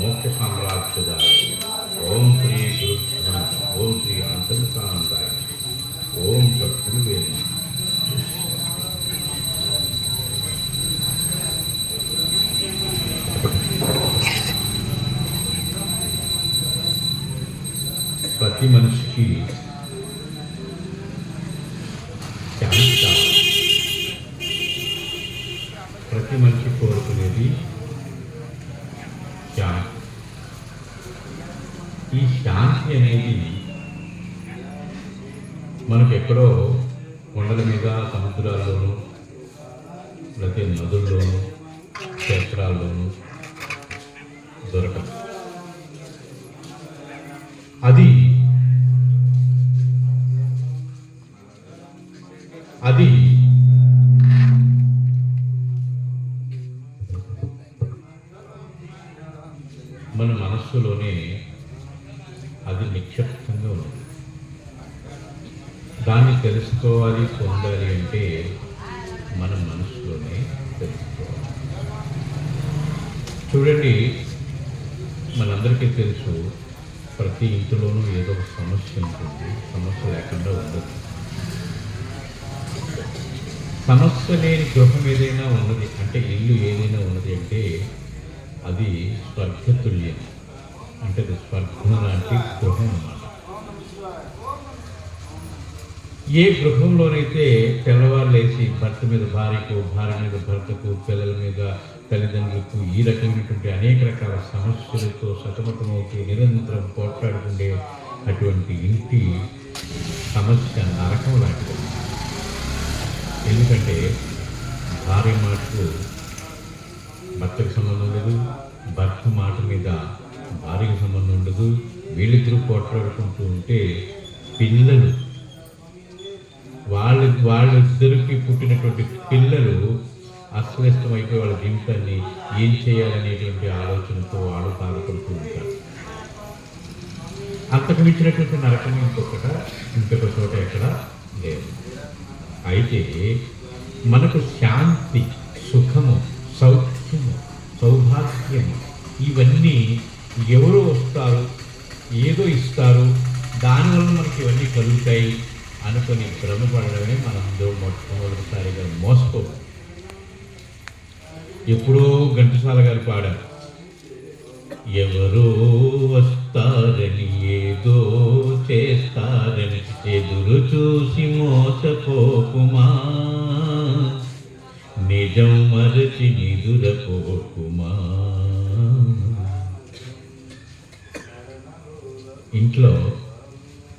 మోక్ష సామ్రాజ్యదాయ ఓం శ్రీ గురు ఓం శ్రీ అంతర్సానందాయ ఓం సద్గురువే నమః. ఈ శాంతి అనేది మనకు ఎక్కడో కొండల మీద సముద్రాల్లోనూ ప్రతి నదుల్లోనూ క్షేత్రాల్లోనూ దొరకదు. అది దాన్ని తెలుసుకోవాలి పొందాలి అంటే మన మనసులోనే తెలుసుకోవాలి. చూడండి మనందరికీ తెలుసు ప్రతి ఇంటిలోనూ ఏదో ఒక సమస్య ఉంటుంది. సమస్య లేకుండా ఉండదు. సమస్య లేని గృహం ఏదైనా ఉన్నది అంటే ఇల్లు ఏదైనా ఉన్నది అంటే అది స్వర్గతుల్యం. అంటే అది స్వర్గం లాంటి గృహం అన్నమాట. ఏ గృహంలోనైతే తెల్లవారు లేచి భర్త మీద భార్యకు భార్య మీద భర్తకు పిల్లల మీద తల్లిదండ్రులకు ఈ రకమైనటువంటి అనేక రకాల సమస్యలతో సతమతమవుతూ నిరంతరం పోట్లాడుతుండే అటువంటి ఇంటి సమస్య నరకం లాంటిది. ఎందుకంటే భార్య మాటకు భర్తకు సంబంధం ఉండదు భర్త మాట మీద భార్యకు సంబంధం ఉండదు వీళ్ళిద్దరూ పోట్లాడుకుంటూ ఉంటే పిల్లలు వాళ్ళ వాళ్ళిద్దరికి పుట్టినటువంటి పిల్లలు అస్వస్థం వాళ్ళ జీవితాన్ని ఏం చేయాలనేటువంటి ఆలోచనతో వాళ్ళు బాధపడుతూ ఉంటారు. అంతకు మించినటువంటి నరకం ఇంకొకట ఇంకొక చోట ఎక్కడ లేదు. అయితే మనకు శాంతి సుఖము సౌఖ్యము సౌభాగ్యము ఇవన్నీ ఎవరు వస్తారు? ఏదో ఇస్తారు. దానివల్ల మనకి ఇవన్నీ కలుగుతాయి. అనుకొని భ్రమపడడమే దో మొట్టమొదటిసారిగా మోసపో ఎప్పుడో ఘంటసాల గారు పాడారు. ఎవరో వస్తారని ఏదో చేస్తారని ఎదురు చూసి మోసపోకుమా? నిజం మరచి నిదురపోకుమా? ఇంట్లో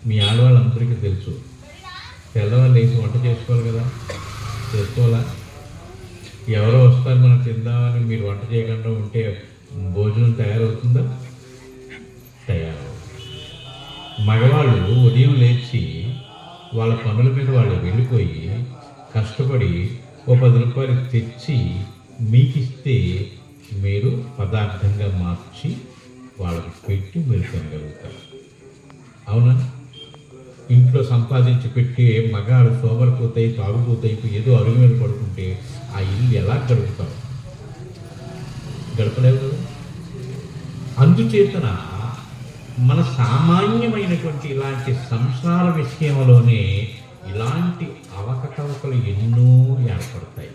మీ ఆడవాళ్ళందరికీ తెలుసు తెల్లవాళ్ళు లేచి వంట చేసుకోవాలి కదా. చేసుకోవాలా? ఎవరో వస్తారు మనం తిందామని మీరు వంట చేయకుండా ఉంటే భోజనం తయారవుతుందా? తయారు మగవాళ్ళు ఉదయం లేచి వాళ్ళ పనుల మీద వాళ్ళు వెళ్ళిపోయి కష్టపడి ఓ పది రూపాయలు తెచ్చి మీకు ఇస్తే మీరు పదార్థంగా మార్చి వాళ్ళకి పెట్టి మీరు తినగలుగుతారు. అవునా? ఇంట్లో సంపాదించి పెట్టి మగాడు సోమరిపోతాయి తాగుపోతాయి ఏదో అరుగు మీద పడుకుంటే ఆ ఇల్లు ఎలా గడుపుతారు గడపలేదు అందుచేతన మన సామాన్యమైనటువంటి ఇలాంటి సంసార విషయంలోనే ఇలాంటి అవకతవకలు ఎన్నో ఏర్పడతాయి.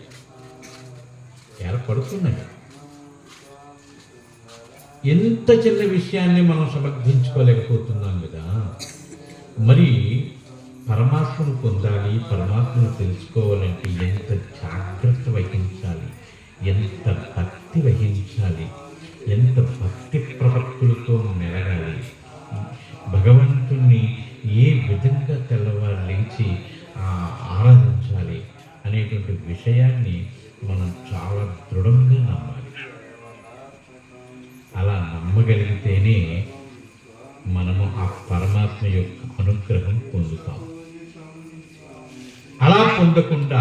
ఏర్పడుతున్నాయి. ఎంత చిన్న విషయాన్ని మనం సమర్థించుకోలేకపోతున్నాం కదా? మరి పరమాత్మను పొందాలి పరమాత్మను తెలుసుకోవాలంటే ఎంత జాగ్రత్త వహించాలి ఎంత భక్తి వహించాలి ఎంత భక్తి ప్రవర్తులతో మెలగాలి. భగవంతుణ్ణి ఏ విధంగా తెల్లవారు లేచి ఆరాధించాలి అనేటువంటి విషయాన్ని మనం చాలా ఉండకుండా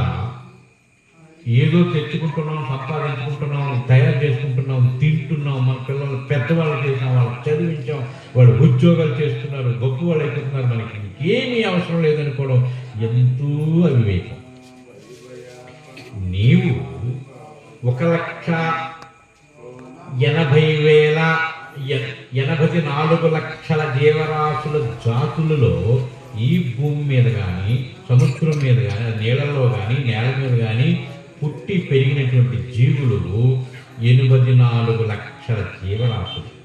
ఏదో తెచ్చుకుంటున్నాం సంపాదించుకుంటున్నాం తయారు చేసుకుంటున్నాం తింటున్నాం మన పిల్లలు పెద్దవాళ్ళు చేసాం వాళ్ళు చదివించాం వాళ్ళు ఉద్యోగాలు చేస్తున్నారు గొప్ప వాళ్ళు అయిపోతున్నారు మనకి ఇంకేమీ అవసరం లేదనుకోవడం ఎంతో అవివేకం. నీవు ఒక లక్ష ఎనభై వేల ఎ- ఎనభై నాలుగు లక్షల జీవరాశుల జాతులలో ఈ భూమి మీద కానీ సముద్రం మీద కానీ నీళ్ళలో కానీ నేల మీద కానీ పుట్టి పెరిగినటువంటి జీవులు ఎనిమిది నాలుగు లక్షల జీవరాశులు.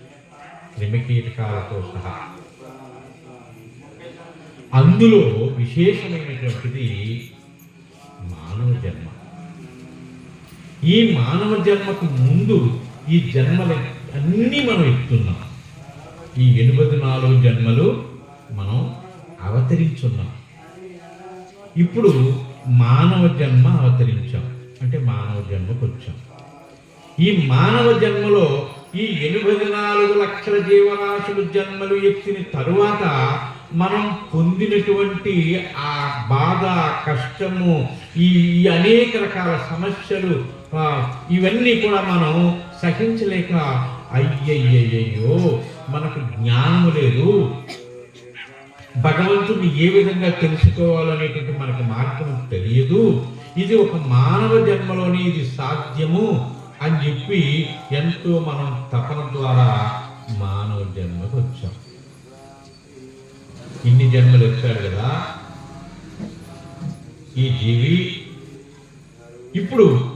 క్రిమికీటకాలతో సహా. అందులో విశేషమైనటువంటిది మానవ జన్మ. ఈ మానవ జన్మకు ముందు ఈ జన్మలు అన్నీ మనం ఎత్తున్నాం. ఈ ఎనిమిది నాలుగు జన్మలు మనం అవతరించున్నాం. ఇప్పుడు మానవ జన్మ అవతరించాం. అంటే మానవ జన్మకు వచ్చాం. ఈ మానవ జన్మలో ఈ ఎనిమిది నాలుగు లక్షల జీవరాశులు జన్మలు ఎత్తిన తరువాత మనం పొందినటువంటి ఆ బాధ కష్టము ఈ అనేక రకాల సమస్యలు ఇవన్నీ కూడా మనం సహించలేక అయ్యయ్యయ్యో మనకు జ్ఞానము లేదు. భగవంతుని ఏ విధంగా తెలుసుకోవాలనేటువంటి మనకు మార్గం తెలియదు. ఇది ఒక మానవ జన్మలోనే ఇది సాధ్యము అని చెప్పి ఎంతో మనం తపన ద్వారా మానవ జన్మకు వచ్చాం. ఇన్ని జన్మలు వచ్చాడు కదా. ఈ జీవి ఇప్పుడు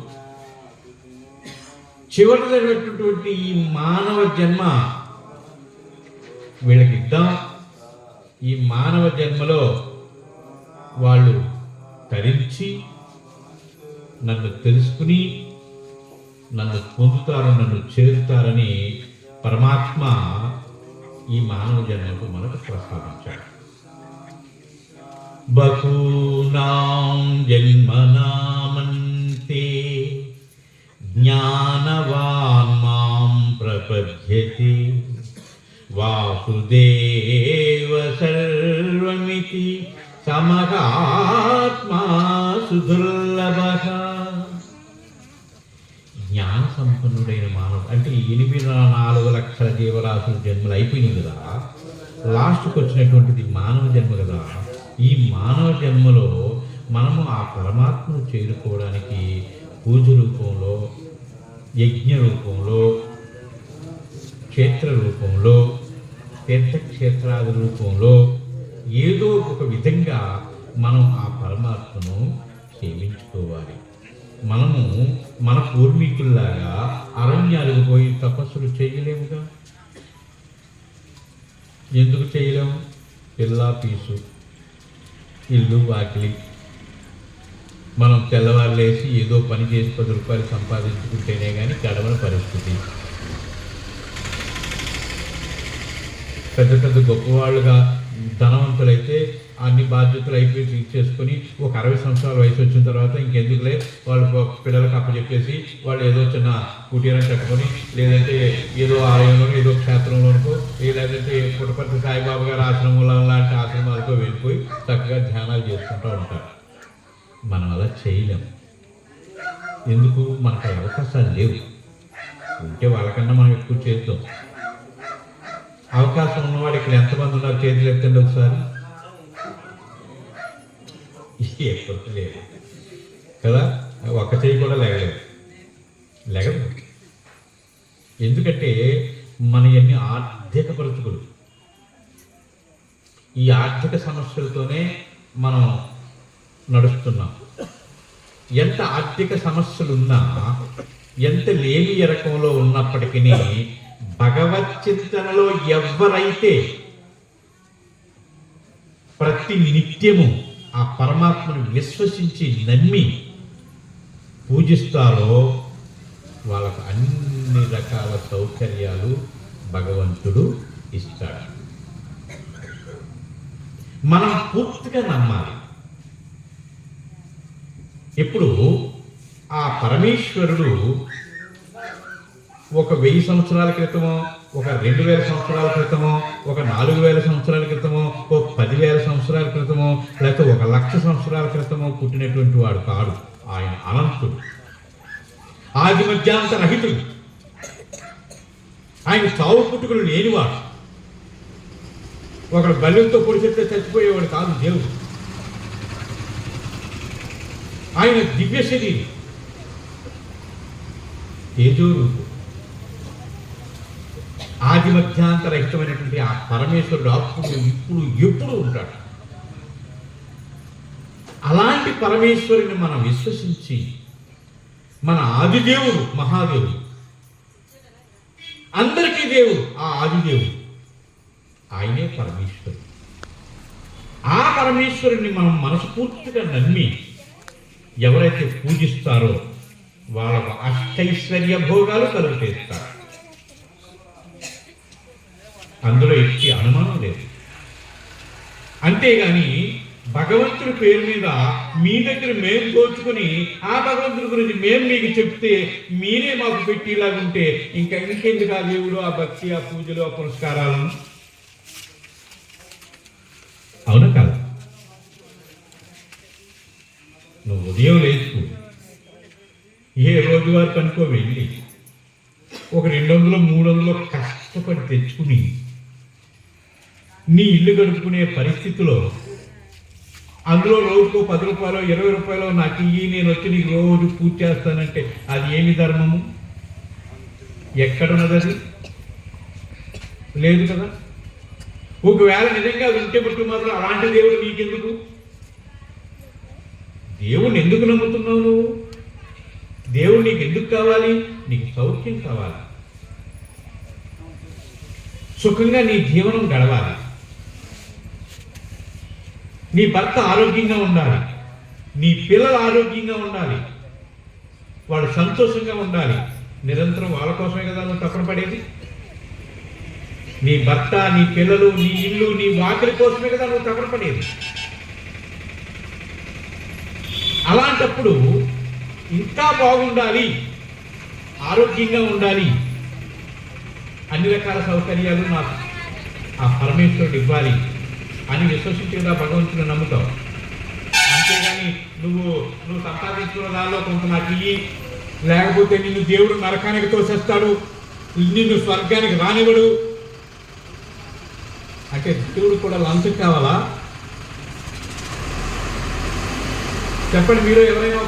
చివరి జరిగినటువంటి ఈ మానవ జన్మ వీళ్ళకి ఇద్దాం. ఈ మానవ జన్మలో వాళ్ళు తరించి నన్ను తెలుసుకుని నన్ను పొందుతారు నన్ను చేరుతారని పరమాత్మ ఈ మానవ జన్మకు మనకు ప్రసాదించాడు బహూనాం జన్మనామంతే జ్ఞానవాన్ మాం ప్రపద్యతే. వాసుదే సమగాత్మా సుదుర్లభ జ్ఞాన సంపన్నుడైన మానవుడు. అంటే ఎనిమిది నాలుగు లక్షల జీవరాశుల జన్మలు అయిపోయినాయి కదా. లాస్ట్కి వచ్చినటువంటిది మానవ జన్మ కదా. ఈ మానవ జన్మలో మనము ఆ పరమాత్మను చేరుకోవడానికి పూజ రూపంలో యజ్ఞ రూపంలో క్షేత్ర రూపంలో తీర్థక్షేత్రాది రూపంలో ఏదో ఒక విధంగా మనం ఆ పరమాత్మను సేవించుకోవాలి మనము మన పూర్వీకుల్లాగా అరణ్యాలకు పోయి తపస్సులు చేయలేముగా? ఎందుకు చేయలేము పిల్లా పీసు ఇల్లు వాకిలి. మనం తెల్లవారు లేచి ఏదో పని చేసి పది రూపాయలు సంపాదించుకుంటేనే కానీ గడవని పరిస్థితి. పెద్ద పెద్ద గొప్పవాళ్ళుగా ధనవంతులైతే అన్ని బాధ్యతలు అయిపోయి తీర్చేసుకొని ఒక అరవై సంవత్సరాల వయసు వచ్చిన తర్వాత ఇంకెందుకులే? వాళ్ళు పిల్లలకు అప్పచెప్పేసి వాళ్ళు ఏదో చిన్న కుటీరం కట్టుకొని లేదంటే ఏదో ఆలయంలో ఏదో క్షేత్రంలోనో లేదంటే పుట్టపర్తి సాయిబాబు గారి ఆశ్రమంలో లాంటి ఆశ్రమాలతో వెళ్ళిపోయి చక్కగా ధ్యానాలు చేసుకుంటూ ఉంటారు. మనం అలా చేయలేం. ఎందుకు? మనకు అవకాశాలు లేవు. ఉంటే వాళ్ళకన్నా మనం ఎక్కువ చేద్దాం. అవకాశం ఉన్నవాడు ఇక్కడ ఎంతమంది ఉన్నారు? చేతులు ఎత్తండి ఒకసారి. ఎప్పుడు లేదు. కదా? ఒక్క చేయి కూడా లేగలేదు. లేగదు. ఎందుకంటే మన ఎన్ని ఆర్థిక పరిస్థితులు ఈ ఆర్థిక సమస్యలతోనే మనం నడుస్తున్నాం. ఎంత ఆర్థిక సమస్యలు ఉన్నా ఎంత లేని ఎరకంలో ఉన్నప్పటికీ భగవత్ చింతనలో ఎవరైతే ప్రతి నిత్యము ఆ పరమాత్మను విశ్వసించి నమ్మి పూజిస్తారో వాళ్ళకు అన్ని రకాల సౌకర్యాలు భగవంతుడు ఇస్తాడు. మనం పూర్తిగా నమ్మాలి. ఇప్పుడు ఆ పరమేశ్వరుడు ఒక వెయ్యి సంవత్సరాల క్రితమో ఒక రెండు వేల సంవత్సరాల క్రితమో ఒక నాలుగు వేల సంవత్సరాల క్రితమో ఒక పదివేల సంవత్సరాల క్రితమో లేకపోతే ఒక లక్ష సంవత్సరాల క్రితమో పుట్టినటువంటి వాడు కాడు. ఆయన అనంతుడు. ఆది మధ్యాంత రహితుడు. ఆయన చావు పుట్టుకులు లేనివాడు. ఒకడు బల్యంతో పొడిచెత్తే చచ్చిపోయేవాడు కాదు దేవుడు. ఆయన దివ్య శరీరం. తేజోరూపు. ఆది మధ్యాంతర ఇష్టమైనటువంటి ఆ పరమేశ్వరుడు అప్పుడు ఇప్పుడు ఎప్పుడు ఉంటాడు? అలాంటి పరమేశ్వరుని మనం విశ్వసించి మన ఆదిదేవుడు మహాదేవుడు అందరికీ దేవుడు ఆ ఆదిదేవుడు ఆయనే పరమేశ్వరుడు. ఆ పరమేశ్వరుని మనం మనస్ఫూర్తిగా నమ్మి ఎవరైతే పూజిస్తారో వాళ్ళకు అష్టైశ్వర్య భోగాలు కలుగజేస్తారు అందులో ఎట్టి అనుమానం లేదు. అంతేగాని భగవంతుడి పేరు మీద మీ దగ్గర మేము దోచుకుని ఆ భగవంతుడి గురించి మేము మీకు చెప్తే మీరే మాకు పెట్టేలాగుంటే ఇంకా ఇంకెందుకు ఆ దేవుడు ఆ భక్తి ఆ పూజలు ఆ పురస్కారాలను అవునా కాదు? నువ్వు ఉదయం లేచుకో ఏ రోజువారి పనుకో వెళ్ళి ఒక రెండు వందలు మూడు వందలు కష్టపడి తెచ్చుకుని నీ ఇల్లు గడుపుకునే పరిస్థితిలో అందులో రోజుకు పది రూపాయలు ఇరవై రూపాయలు నాకు ఇయ్యి నేను వచ్చి నీకు రోజు పూజ చేస్తానంటే అది ఏమి ధర్మము? ఎక్కడున్నది అది? లేదు కదా? ఒకవేళ నిజంగా వింటే ఉంటే మాత్రం అలాంటి దేవుడు నీకెందుకు? దేవుణ్ణి ఎందుకు నమ్ముతున్నావు నువ్వు? దేవుడు నీకు ఎందుకు కావాలి? నీకు సౌఖ్యం కావాలి. సుఖంగా నీ జీవనం గడవాలి. నీ భర్త ఆరోగ్యంగా ఉండాలి. నీ పిల్లలు ఆరోగ్యంగా ఉండాలి. వాళ్ళు సంతోషంగా ఉండాలి. నిరంతరం వాళ్ళ కోసమే కదా నువ్వు తప్పన పడేది? నీ భర్త నీ పిల్లలు నీ ఇల్లు నీ వాకిలి కోసమే కదా నువ్వు తప్పన పడేది? అలాంటప్పుడు ఇంకా బాగుండాలి. ఆరోగ్యంగా ఉండాలి. అన్ని రకాల సౌకర్యాలు నాకు ఆ పరమేశ్వరుడు ఇవ్వాలి. అని విశ్వసించి భగవంతుడు నమ్ముతావు? అంతేగాని నువ్వు నువ్వు సంపాదించుకున్న దానిలో కొంత నాకు ఇయ్యి. లేకపోతే నిన్ను దేవుడు నరకానికి తోసేస్తాడు. నిన్ను స్వర్గానికి రానివ్వడు. అంటే దేవుడు కూడా లంచం కావాలా? చెప్పండి మీరు ఎవరైనా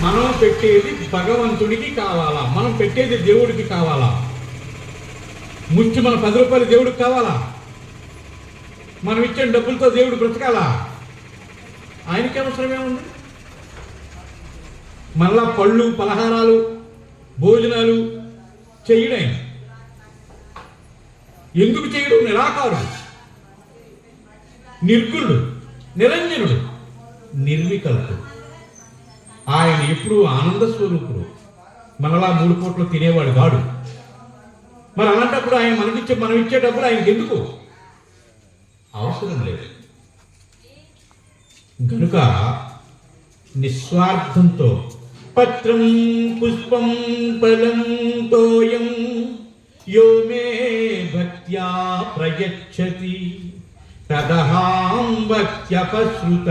మనం పెట్టేది భగవంతుడికి కావాలా? మనం పెట్టేది దేవుడికి కావాలా? ముష్టి మన పది రూపాయలు దేవుడికి కావాలా? మనం ఇచ్చే డబ్బులతో దేవుడు బ్రతకాలా? ఆయనకి అవసరం ఉంది మళ్ళా పళ్ళు పలహారాలు భోజనాలు చేయడు ఆయన. ఎందుకు చేయడు? నిరాకారుడు. నిర్గుణుడు. నిరంజనుడు. నిర్వికల్పుడు. ఆయన ఎప్పుడు ఆనంద స్వరూపుడు మనలా మూడు కోట్లు తినేవాడు కాడు. మరి అలాంటప్పుడు ఆయన మనకిచ్చే మనం ఇచ్చే డబ్బులు ఆయనకి ఎందుకు? అవసరం లేదు. కనుక నిస్వార్థంతో పత్రం పుష్పం ఫలం తోయం యో మే భక్త్యా ప్రయచ్చతి. తదహాం భక్త్యపశ్రుత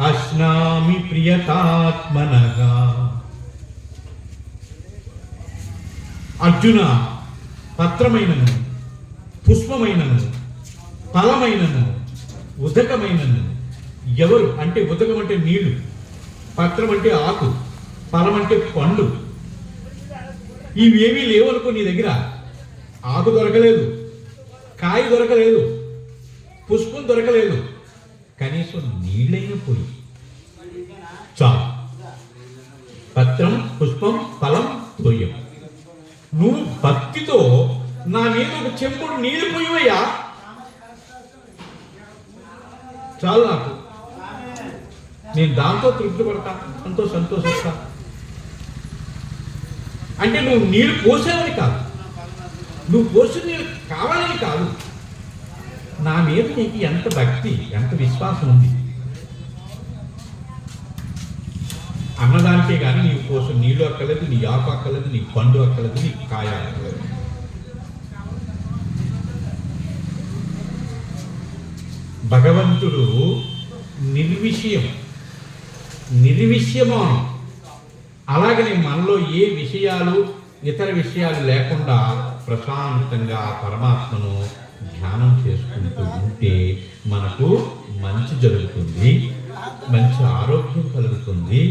అశ్నామి ప్రియతాత్మనగా. అర్జున పత్రమైనను పుష్పమైనను ఫలమైనను ఉదకమైనను ఎవరు? అంటే ఉదకం అంటే నీళ్ళు. పత్రం అంటే ఆకు. ఫలం అంటే పండు. ఇవేమీ లేవనుకో నీ దగ్గర. ఆకు దొరకలేదు. కాయ దొరకలేదు. పుష్పం దొరకలేదు. కనీసం నీళ్ళైన పోయి. చాలు. పత్రం పుష్పం ఫలం తోయం నువ్వు భక్తితో నా మీద ఒక చెంపుడు నీళ్ళు పోయివయ్యా? చాలు నాకు. నేను దాంతో తృప్తి పడతా ఎంతో సంతోషిస్తా. అంటే నువ్వు నీళ్ళు పోసేవని కాదు. నువ్వు పోసిన నీళ్ళు కావాలని కాదు. నా మీద నీకు ఎంత భక్తి ఎంత విశ్వాసం ఉంది? అన్నదానికే కానీ నీవు కోసం నీళ్ళు అక్కలేదు నీ ఆకు అక్కలేదు నీ పండు అక్కలేదు నీ కాయ అక్కలేదు భగవంతుడు నిర్విషయం. నిర్విషయమానం అలాగనే మనలో ఏ విషయాలు ఇతర విషయాలు లేకుండా ప్రశాంతంగా ఆ పరమాత్మను ధ్యానం చేసుకుంటూ ఉంటే మనకు మంచి జరుగుతుంది మంచి ఆరోగ్యం కలుగుతుంది.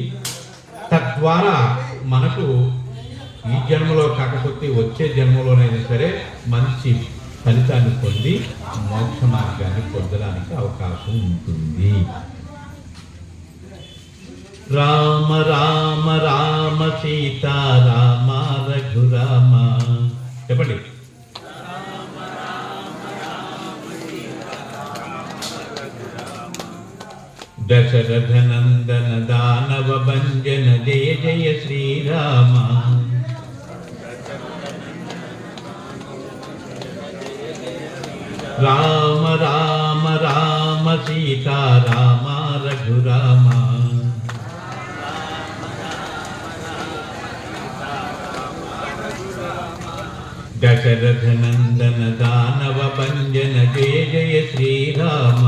తద్వారా మనకు ఈ జన్మలో కాకపోతే వచ్చే జన్మలోనైనా సరే మంచి ఫలితాన్ని పొంది మోక్ష మార్గాన్ని పొందడానికి అవకాశం ఉంటుంది. రామ రామ రామ సీత రామ రఘురామ. చెప్పండి. దశరథ నందన దానవ భంజన జయ జయ శ్రీరామ. రామ రామ రామ సీతారామ రఘురామ. దశరథ నందన దానవ పంజన జయ జయ శ్రీరామ.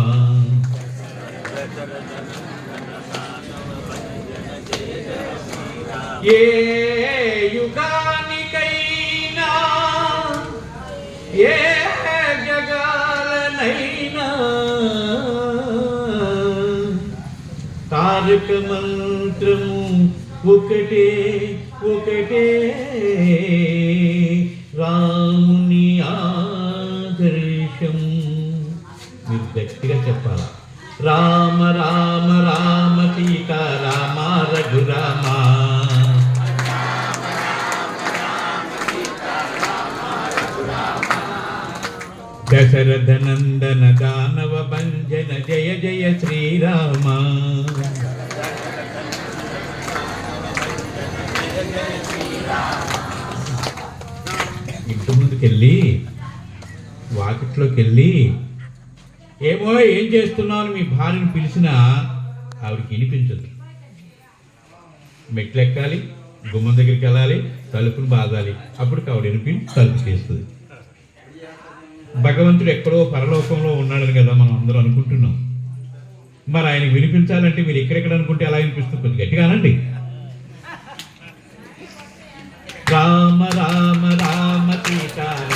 ఏ యుగానికైనా ఏ ఒక మంత్రము ఒకటే ఒకటే. రాముని ఆదర్శం. మీరు గట్టిగా చెప్పాలా? రామ రామ రామ సీత రామ రఘురామ. దశరథన వెళ్ళి వాకిట్లోకి వెళ్ళి ఏమో ఏం చేస్తున్నావు? మీ భార్యను పిలిచినా ఆవిడకి వినిపించదు. మెట్లు ఎక్కాలి గుమ్మం దగ్గరికి వెళ్ళాలి తలుపును బాదాలి. అప్పుడు ఆవిడ వినిపించి తలుపు చేస్తుంది భగవంతుడు ఎక్కడో పరలోకంలో ఉన్నాడని కదా మనం అందరూ అనుకుంటున్నాం. మరి ఆయన వినిపించాలంటే మీరు ఎక్కడెక్కడ అనుకుంటే ఎలా వినిపిస్తుంది. కొద్దిగా గట్టిగానండి. రామ రామ రామ 你看。